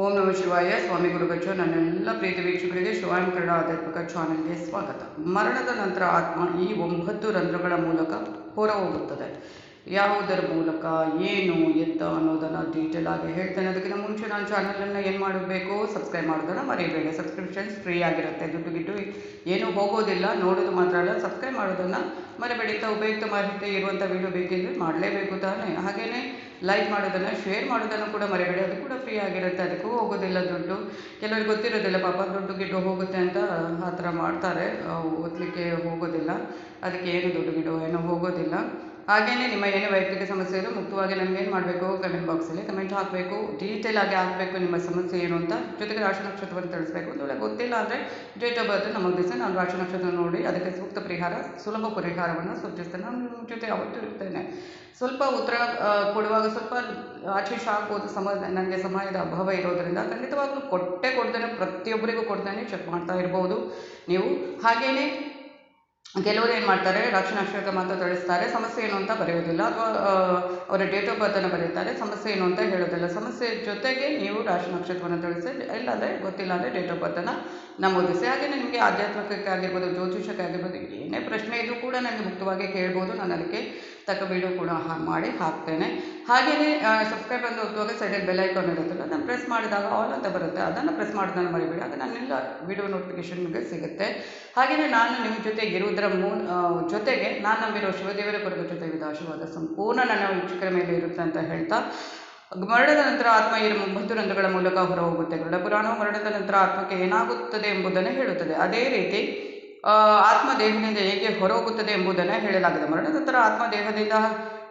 ಓಂ ನಮ ಶಿವಾಯ, ಸ್ವಾಮಿ ಗುರುಗಚ್ಚು, ನನ್ನೆಲ್ಲ ಪ್ರೀತಿ ವೀಕ್ಷಕರಿಗೆ ಶಿವಾಯಂ ಕನ್ನಡ ಆಧ್ಯಾತ್ಮಿಕ ಚಾನಲ್ಗೆ ಸ್ವಾಗತ. ಮರಣದ ನಂತರ ಆತ್ಮ ಈ ಒಂಬತ್ತು ರಂಧ್ರಗಳ ಮೂಲಕ ಹೊರ ಹೋಗುತ್ತದೆ ಯಾವುದರ ಮೂಲಕ, ಏನು, ಎತ್ತ ಅನ್ನೋದನ್ನು ಡೀಟೇಲ್ ಆಗಿ ಹೇಳ್ತೇನೆ. ಅದಕ್ಕಿಂತ ಮುಂಚೆ ನಾನು ಚಾನಲನ್ನು ಏನು ಮಾಡಬೇಕು? ಸಬ್ಸ್ಕ್ರೈಬ್ ಮಾಡೋದನ್ನು ಮರಿಬೇಡಿ. ಸಬ್ಸ್ಕ್ರಿಪ್ಷನ್ಸ್ ಫ್ರೀ ಆಗಿರುತ್ತೆ. ದುಡ್ಡು ಗಿಟ್ಟು ಏನೂ ಹೋಗೋದಿಲ್ಲ. ನೋಡೋದು ಮಾತ್ರ ಅಲ್ಲ ಸಬ್ಸ್ಕ್ರೈಬ್ ಮಾಡೋದನ್ನು ಮರಿಬೇಡಿ. ಉಪಯುಕ್ತ ಮಾಹಿತಿ ಇರುವಂಥ ವಿಡಿಯೋ ಬೇಕಿದ್ರೆ ಮಾಡಲೇಬೇಕು ತಾನೇ. ಹಾಗೆಯೇ ಲೈಕ್ ಮಾಡೋದನ್ನು, ಶೇರ್ ಮಾಡೋದನ್ನು ಕೂಡ ಮರಿಬೇಡಿ. ಅದು ಕೂಡ ಫ್ರೀ ಆಗಿರುತ್ತೆ. ಅದಕ್ಕೂ ಹೋಗೋದಿಲ್ಲ ದುಡ್ಡು. ಕೆಲವರಿಗೆ ಗೊತ್ತಿರೋದಿಲ್ಲ, ಪಾಪ ದುಡ್ಡು ಗಿಡ್ಡು ಹೋಗುತ್ತೆ ಅಂತ ಆ ಥರ ಮಾಡ್ತಾರೆ. ಓದಲಿಕ್ಕೆ ಹೋಗೋದಿಲ್ಲ. ಅದಕ್ಕೆ ಏನು ದುಡ್ಡು ಗಿಡ್ಡು ಏನೂ ಹೋಗೋದಿಲ್ಲ. ಹಾಗೆಯೇ ನಿಮ್ಮ ಏನೇ ವೈಯಕ್ತಿಕ ಸಮಸ್ಯೆ ಇರೋ ಮುಕ್ತವಾಗಿ ನಮ್ಗೆ ಏನು ಮಾಡಬೇಕು ಕಮೆಂಟ್ ಬಾಕ್ಸಲ್ಲಿ ಕಮೆಂಟ್ ಹಾಕಬೇಕು ಡೀಟೇಲ್ ಆಗಿ ಹಾಕಬೇಕು ನಿಮ್ಮ ಸಮಸ್ಯೆ ಏನು ಅಂತ. ಜೊತೆಗೆ ರಾಶಿ ನಕ್ಷತ್ರವನ್ನು ತಿಳಿಸ್ಬೇಕು. ಒಂದು ವೇಳೆ ಗೊತ್ತಿಲ್ಲ ಅಂದರೆ ಡೇಟ್ ಆಫ್ ಬರ್ತ್ ನಮಗೆ ದಿವಸ ನಾನು ರಾಶಿ ನಕ್ಷತ್ರ ನೋಡಿ ಅದಕ್ಕೆ ಸೂಕ್ತ ಪರಿಹಾರ, ಸುಲಭ ಪರಿಹಾರವನ್ನು ಸೂಚಿಸ್ತೇನೆ ನಾನು ನಿಮ್ಮ ಜೊತೆ ಯಾವತ್ತೂ ಇರ್ತೇನೆ. ಸ್ವಲ್ಪ ಉತ್ತರ ಕೊಡುವಾಗ ಸ್ವಲ್ಪ ಆಚೆ ಶಾಕೋದು ಸಮ ನನಗೆ ಸಮಯದ ಅಭಾವ ಇರೋದರಿಂದ ಖಂಡಿತವಾಗ್ಲೂ ಕೊಟ್ಟೆ ಕೊಡ್ತೇನೆ. ಪ್ರತಿಯೊಬ್ಬರಿಗೂ ಕೊಡ್ತೇನೆ. ಚೆಕ್ ಮಾಡ್ತಾ ಇರ್ಬೋದು ನೀವು. ಹಾಗೆಯೇ ಕೆಲವರು ಏನು ಮಾಡ್ತಾರೆ ರಾಶಿ ನಕ್ಷತ್ರ ಮಾತ್ರ ತಿಳಿಸ್ತಾರೆ ಸಮಸ್ಯೆ ಏನು ಅಂತ ಬರೆಯೋದಿಲ್ಲ ಅಥವಾ ಅವರ ಡೇಟ್ ಆಫ್ ಬರ್ತನ್ನು ಬರೀತಾರೆ ಸಮಸ್ಯೆ ಏನು ಅಂತ ಹೇಳೋದಿಲ್ಲ ಸಮಸ್ಯೆ ಜೊತೆಗೆ ನೀವು ರಾಶಿ ನಕ್ಷತ್ರವನ್ನು ತಿಳಿಸಿ ಇಲ್ಲಾಂದರೆ ಗೊತ್ತಿಲ್ಲ ಅಂದರೆ ಡೇಟ್ ಆಫ್ ಬರ್ತನ್ನು ನಮೂದಿಸಿ. ಹಾಗೆ ನಿಮಗೆ ಆಧ್ಯಾತ್ಮಿಕಕ್ಕೆ ಆಗಿರ್ಬೋದು ಜ್ಯೋತಿಷಕ್ಕೆ ಆಗಿರ್ಬೋದು, ಏನೇ ಪ್ರಶ್ನೆ ಇದ್ದರೂ ಕೂಡ ನನಗೆ ಮುಕ್ತವಾಗಿ ಕೇಳ್ಬೋದು. ನಾನು ಅದಕ್ಕೆ ತಕ್ಕ ವೀಡಿಯೋ ಕೂಡ ಮಾಡಿ ಹಾಕ್ತೇನೆ. ಹಾಗೆಯೇ ಸಬ್ಸ್ಕ್ರೈಬ್ ಅಂತ ಒತ್ತುವಾಗ ಸೈಡಲ್ಲಿ ಬೆಲ್ ಐಕಾನ್ ಇರುತ್ತಲ್ಲ, ಅದನ್ನು ಪ್ರೆಸ್ ಮಾಡಿದಾಗ ಆಲ್ ಅಂತ ಬರುತ್ತೆ. ಅದನ್ನು ಪ್ರೆಸ್ ಮಾಡೋದನ್ನು ಮರಿಬೇಡಿ. ಆಗ ನನ್ನೆಲ್ಲ ವಿಡಿಯೋ ನೋಟಿಫಿಕೇಶನ್ ನಿಮಗೆ ಸಿಗುತ್ತೆ. ಹಾಗೆಯೇ ನಾನು ನಿಮ್ಮ ಜೊತೆ ಇರುವುದರ ಮೂ ಜೊತೆಗೆ ನಾನು ನಂಬಿರೋ ಶಿವದೇವರ ಕುರಿತು ಜೊತೆ ವಿಧ ಆಶೀರ್ವಾದ ಸಂಪೂರ್ಣ ನನ್ನ ವೀಕ್ಷಕರ ಮೇಲೆ ಇರುತ್ತೆ ಅಂತ ಹೇಳ್ತಾ, ಮರಣದ ನಂತರ ಆತ್ಮ ಈ ಒಂಬತ್ತು ರಂಧ್ರಗಳ ಮೂಲಕ ಹೊರ ಹೋಗುತ್ತೆ ಗರುಡ ಪುರಾಣವು ಮರಣದ ನಂತರ ಆತ್ಮಕ್ಕೆ ಏನಾಗುತ್ತದೆ ಎಂಬುದನ್ನು ಹೇಳುತ್ತದೆ. ಅದೇ ರೀತಿ ಆತ್ಮ ದೇಹದಿಂದ ಹೇಗೆ ಹೊರಹೋಗುತ್ತದೆ ಎಂಬುದನ್ನು ಹೇಳಲಾಗಿದೆ. ಮರಣದ ನಂತರ ಆತ್ಮ ದೇಹದಿಂದ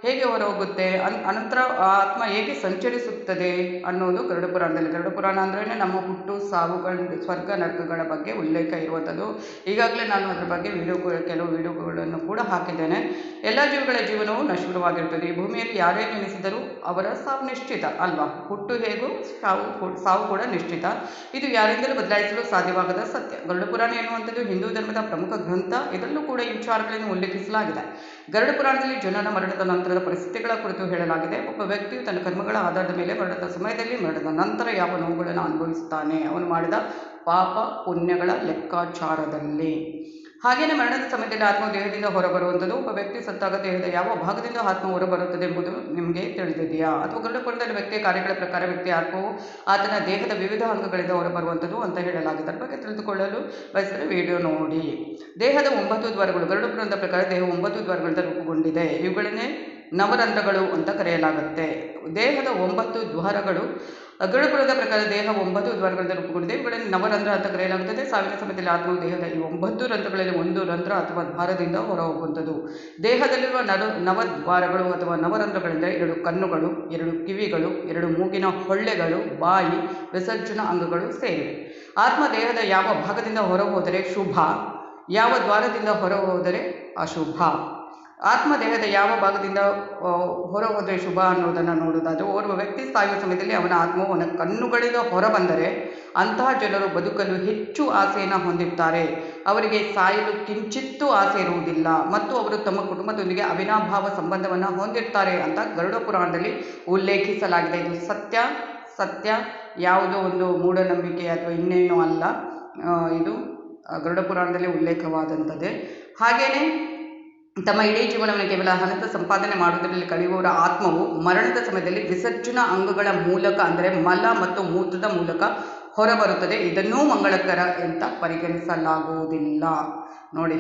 ಹೇಗೆ ಹೊರಹೋಗುತ್ತೆ? ಅನ್, ಅನಂತರ ಆತ್ಮ ಹೇಗೆ ಸಂಚರಿಸುತ್ತದೆ ಅನ್ನೋದು ಗರುಡ ಪುರಾಣದಲ್ಲಿ. ಗರುಡ ಪುರಾಣ ಅಂದ್ರೇ ನಮ್ಮ ಹುಟ್ಟು ಸಾವುಗಳ ಸ್ವರ್ಗ ನರಕಗಳ ಬಗ್ಗೆ ಉಲ್ಲೇಖ ಇರುವಂಥದ್ದು. ಈಗಾಗಲೇ ನಾನು ಅದರ ಬಗ್ಗೆ ವಿಡಿಯೋ ಕೆಲವು ವಿಡಿಯೋಗಳನ್ನು ಕೂಡ ಹಾಕಿದ್ದೇನೆ. ಎಲ್ಲ ಜೀವಿಗಳ ಜೀವನವು ನಶ್ವರವಾಗಿರ್ತದೆ ಈ ಭೂಮಿಯಲ್ಲಿ ಯಾರೇ ನೆನೆಸಿದರೂ ಅವರ ಸಾವು ನಿಶ್ಚಿತ ಅಲ್ವಾ? ಹುಟ್ಟು ಹೇಗೂ ಸಾವು ಸಾವು ಕೂಡ ನಿಶ್ಚಿತ. ಇದು ಯಾರಿಂದಲೂ ಬದಲಾಯಿಸಲು ಸಾಧ್ಯವಾಗದ ಸತ್ಯ. ಗರುಡ ಪುರಾಣ ಎನ್ನುವಂಥದ್ದು ಹಿಂದೂ ಧರ್ಮದ ಪ್ರಮುಖ ಗ್ರಂಥ. ಇದರಲ್ಲೂ ಕೂಡ ಈ ವಿಚಾರಗಳನ್ನು ಉಲ್ಲೇಖಿಸಲಾಗಿದೆ. ಗರುಡ ಪುರಾಣದಲ್ಲಿ ಜನನ ಮರಣದ ನಂತರದ ಪರಿಸ್ಥಿತಿಗಳ ಕುರಿತು ಹೇಳಲಾಗಿದೆ. ಒಬ್ಬ ವ್ಯಕ್ತಿಯು ತನ್ನ ಕರ್ಮಗಳ ಆಧಾರದ ಮೇಲೆ ಮರಣದ ಸಮಯದಲ್ಲಿ ಮರಣದ ನಂತರ ಯಾವ ನೋವುಗಳನ್ನು ಅನುಭವಿಸುತ್ತಾನೆ? ಅವನು ಮಾಡಿದ ಪಾಪ ಪುಣ್ಯಗಳ ಲೆಕ್ಕಾಚಾರದಲ್ಲಿ. ಹಾಗೆಯೇ ಮರಣದ ಸಮಯದಲ್ಲಿ ಆತ್ಮ ದೇಹದಿಂದ ಹೊರಬರುವಂಥದ್ದು ಒಬ್ಬ ವ್ಯಕ್ತಿ ಸತ್ತಾಗ ದೇಹದ ಯಾವ ಭಾಗದಿಂದ ಆತ್ಮ ಹೊರಬರುತ್ತದೆ ಎಂಬುದು ನಿಮಗೆ ತಿಳಿದಿದೆಯಾ? ಅಥವಾ ಗರುಡಪುರದಲ್ಲಿ ವ್ಯಕ್ತಿಯ ಕಾರ್ಯಗಳ ಪ್ರಕಾರ ವ್ಯಕ್ತಿ ಆತ್ಮವು ಆತನ ದೇಹದ ವಿವಿಧ ಅಂಗಗಳಿಂದ ಹೊರಬರುವಂಥದ್ದು ಅಂತ ಹೇಳಲಾಗಿದೆ. ಬಗ್ಗೆ ತಿಳಿದುಕೊಳ್ಳಲು ಬಯಸಿದರೆ ವಿಡಿಯೋ ನೋಡಿ. ದೇಹದ ಒಂಬತ್ತು ದ್ವಾರಗಳು ಗರುಡಪುರದ ಪ್ರಕಾರ ದೇಹ ಒಂಬತ್ತು ದ್ವಾರಗಳಿಂದ ರೂಪುಗೊಂಡಿದೆ. ಇವುಗಳನ್ನೇ ನವರಂಧ್ರಗಳು ಅಂತ ಕರೆಯಲಾಗುತ್ತೆ. ದೇಹದ ಒಂಬತ್ತು ದ್ವಾರಗಳು ಗರುಡಪುರದ ಪ್ರಕಾರ ದೇಹ ಒಂಬತ್ತು ದ್ವಾರಗಳಿಂದ ರೂಪುಗೊಂಡಿದೆ. ಇವುಗಳನ್ನು ನವರಂಧ್ರ ಅಂತ ಕರೆಯಲಾಗುತ್ತದೆ. ಸಾವಿನ ಸಮಯದಲ್ಲಿ ಆತ್ಮವು ದೇಹದ ಈ ಒಂಬತ್ತು ರಂಧ್ರಗಳಲ್ಲಿ ಒಂದು ರಂಧ್ರ ಅಥವಾ ದ್ವಾರದಿಂದ ಹೊರಹೋಗುವಂಥದ್ದು. ದೇಹದಲ್ಲಿರುವ ನರ ನವದ್ವಾರಗಳು ಅಥವಾ ನವರಂಧ್ರಗಳೆಂದರೆ ಎರಡು ಕಣ್ಣುಗಳು, ಎರಡು ಕಿವಿಗಳು, ಎರಡು ಮೂಗಿನ ಹೊಳ್ಳೆಗಳು, ಬಾಯಿ, ವಿಸರ್ಜನ ಅಂಗಗಳು ಸೇರಿವೆ. ಆತ್ಮ ದೇಹದ ಯಾವ ಭಾಗದಿಂದ ಹೊರಹೋದರೆ ಶುಭ, ಯಾವ ದ್ವಾರದಿಂದ ಹೊರಹೋದರೆ ಅಶುಭ. ಆತ್ಮ ದೇಹದ ಯಾವ ಭಾಗದಿಂದ ಹೊರಹೋದ್ರೆ ಹೊರ ಹೋದರೆ ಶುಭ ಅನ್ನೋದನ್ನು ನೋಡೋದಾದರೆ, ಓರ್ವ ವ್ಯಕ್ತಿ ಸಾಯುವ ಸಮಯದಲ್ಲಿ ಅವನ ಆತ್ಮವು ಅವನ ಕಣ್ಣುಗಳಿಂದ ಹೊರಬಂದರೆ ಅಂತಹ ಜನರು ಬದುಕಲು ಹೆಚ್ಚು ಆಸೆಯನ್ನು ಹೊಂದಿರ್ತಾರೆ. ಅವರಿಗೆ ಸಾಯಲು ಕಿಂಚಿತ್ತೂ ಆಸೆ ಇರುವುದಿಲ್ಲ. ಮತ್ತು ಅವರು ತಮ್ಮ ಕುಟುಂಬದೊಂದಿಗೆ ಅವಿನಾಭಾವ ಸಂಬಂಧವನ್ನು ಹೊಂದಿರ್ತಾರೆ ಅಂತ ಗರುಡ ಪುರಾಣದಲ್ಲಿ ಉಲ್ಲೇಖಿಸಲಾಗಿದೆ. ಇದು ಸತ್ಯ ಸತ್ಯ ಯಾವುದೋ ಒಂದು ಮೂಢನಂಬಿಕೆ ಅಥವಾ ಇನ್ನೇನೂ ಅಲ್ಲ. ಇದು ಗರುಡ ಪುರಾಣದಲ್ಲಿ ಉಲ್ಲೇಖವಾದಂಥದ್ದೇ. ಹಾಗೆಯೇ ತಮ್ಮ ಇಡೀ ಜೀವನವನ್ನು ಕೇವಲ ಹಣದ ಸಂಪಾದನೆ ಮಾಡುವುದರಲ್ಲಿ ಕಳೆಯುವವರ ಆತ್ಮವು ಮರಣದ ಸಮಯದಲ್ಲಿ ವಿಸರ್ಜನ ಅಂಗಗಳ ಮೂಲಕ ಅಂದರೆ ಮಲ ಮತ್ತು ಮೂತ್ರದ ಮೂಲಕ ಹೊರಬರುತ್ತದೆ. ಇದನ್ನೂ ಮಂಗಳಕರ ಅಂತ ಪರಿಗಣಿಸಲಾಗುವುದಿಲ್ಲ. ನೋಡಿ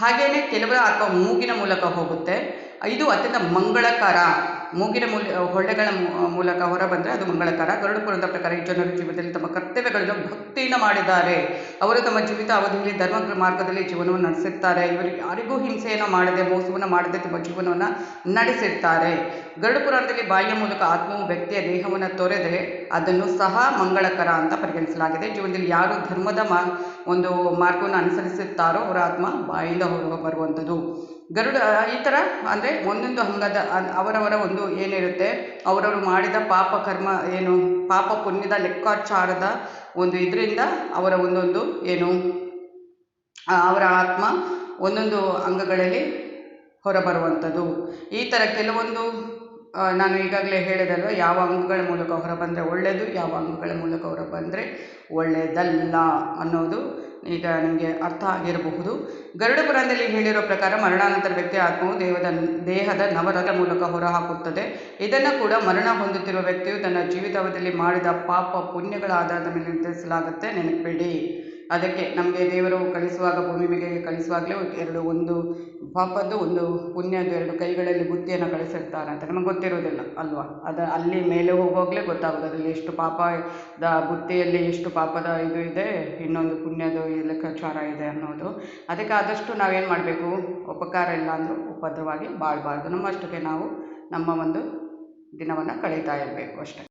ಹಾಗೆಯೇ ಕೆಲವರ ಆತ್ಮ ಮೂಗಿನ ಮೂಲಕ ಹೋಗುತ್ತೆ. ಇದು ಅತ್ಯಂತ ಮಂಗಳಕರ ಮೂಗಿನ ಮೂಲ ಹೊಳ್ಳೆಗಳ ಮೂಲಕ ಹೊರ ಬಂದರೆ ಅದು ಮಂಗಳಕರ. ಗರುಡಪುರದ ಪ್ರಕಾರ ಈ ಜನರ ಜೀವನದಲ್ಲಿ ತಮ್ಮ ಕರ್ತವ್ಯಗಳನ್ನು ಭಕ್ತಿಯಿಂದ ಮಾಡಿದ್ದಾರೆ. ಅವರು ತಮ್ಮ ಜೀವಿತ ಅವಧಿಯಲ್ಲಿ ಧರ್ಮ ಮಾರ್ಗದಲ್ಲಿ ಜೀವನವನ್ನು ನಡೆಸಿರ್ತಾರೆ. ಇವರು ಯಾರಿಗೂ ಹಿಂಸೆಯನ್ನು ಮಾಡದೆ, ಮೋಸವನ್ನು ಮಾಡದೆ ತಮ್ಮ ಜೀವನವನ್ನು ನಡೆಸಿರ್ತಾರೆ. ಗರುಡ ಪುರಾಣದಲ್ಲಿ ಬಾಯಿಯ ಮೂಲಕ ಆತ್ಮವು ವ್ಯಕ್ತಿಯ ದೇಹವನ್ನು ತೊರೆದರೆ ಅದನ್ನು ಸಹ ಮಂಗಳಕರ ಅಂತ ಪರಿಗಣಿಸಲಾಗಿದೆ. ಜೀವನದಲ್ಲಿ ಯಾರು ಧರ್ಮದ ಮಾ ಒಂದು ಮಾರ್ಗವನ್ನು ಅನುಸರಿಸುತ್ತಾರೋ ಅವರ ಆತ್ಮ ಬಾಯಿಂದ ಹೊರ ಬರುವಂಥದ್ದು. ಗರುಡ ಈ ಥರ ಅಂದರೆ ಒಂದೊಂದು ಅಂಗದ ಅವರವರ ಒಂದು ಏನಿರುತ್ತೆ, ಅವರವರು ಮಾಡಿದ ಪಾಪ ಕರ್ಮ ಏನು, ಪಾಪ ಪುಣ್ಯದ ಲೆಕ್ಕಾಚಾರದ ಒಂದು ಇದರಿಂದ ಅವರ ಒಂದೊಂದು ಏನು ಅವರ ಆತ್ಮ ಒಂದೊಂದು ಅಂಗಗಳಲ್ಲಿ ಹೊರಬರುವಂಥದ್ದು. ಈ ಥರ ಕೆಲವೊಂದು ನಾನು ಈಗಾಗಲೇ ಹೇಳಿದಲ್ವ, ಯಾವ ಅಂಗಗಳ ಮೂಲಕ ಹೊರ ಬಂದರೆ ಒಳ್ಳೆಯದು ಯಾವ ಅಂಗಗಳ ಮೂಲಕ ಹೊರ ಬಂದರೆ ಒಳ್ಳೆಯದಲ್ಲ ಅನ್ನೋದು ಈಗ ನಿಮಗೆ ಅರ್ಥ ಆಗಿರಬಹುದು. ಗರುಡ ಪುರಾಣದಲ್ಲಿ ಹೇಳಿರೋ ಪ್ರಕಾರ ಮರಣಾನಂತರ ವ್ಯಕ್ತಿ ಆತ್ಮವು ದೇಹದ ದೇಹದ ನವರದ ಮೂಲಕ ಹೊರಹಾಕುತ್ತದೆ ಇದನ್ನು ಕೂಡ ಮರಣ ಹೊಂದುತ್ತಿರುವ ವ್ಯಕ್ತಿಯು ತನ್ನ ಜೀವಿತಾವಧಿಯಲ್ಲಿ ಮಾಡಿದ ಪಾಪ ಪುಣ್ಯಗಳ ಆಧಾರದ ಮೇಲೆ ನಿರ್ಧರಿಸಲಾಗುತ್ತೆ. ನೆನಪಿಡಿ. ಅದಕ್ಕೆ ನಮಗೆ ದೇವರು ಕಳಿಸುವಾಗ, ಭೂಮಿ ಮೇಲೆ ಕಳಿಸುವಾಗಲೇ ಎರಡು, ಒಂದು ಪಾಪದ್ದು, ಒಂದು ಪುಣ್ಯದ್ದು, ಎರಡು ಕೈಗಳಲ್ಲಿ ಬುತ್ತಿಯನ್ನು ಕಳಿಸಿರ್ತಾರೆ ಅಂತ. ನಮಗೆ ಗೊತ್ತಿರೋದಿಲ್ಲ, ಅಲ್ವಾ? ಅದು ಅಲ್ಲಿ ಮೇಲೆ ಹೋಗುವಾಗಲೇ ಗೊತ್ತಾಗೋದು. ಅದರಲ್ಲಿ ಎಷ್ಟು ಪಾಪದ ಬುತ್ತಿಯಲ್ಲಿ ಎಷ್ಟು ಪಾಪದ ಇದು ಇದೆ, ಇನ್ನೊಂದು ಪುಣ್ಯದ ಈ ಲೆಕ್ಕಾಚಾರ ಇದೆ ಅನ್ನೋದು. ಅದಕ್ಕೆ ಆದಷ್ಟು ನಾವೇನು ಮಾಡಬೇಕು? ಉಪಕಾರ ಇಲ್ಲ ಅಂದರೂ ಉಪದ್ರವಾಗಿ ಬಾಳಬಾರ್ದು. ನಮ್ಮಷ್ಟಕ್ಕೆ ನಾವು ನಮ್ಮ ಒಂದು ದಿನವನ್ನು ಕಳೀತಾ ಇರಬೇಕು ಅಷ್ಟೇ.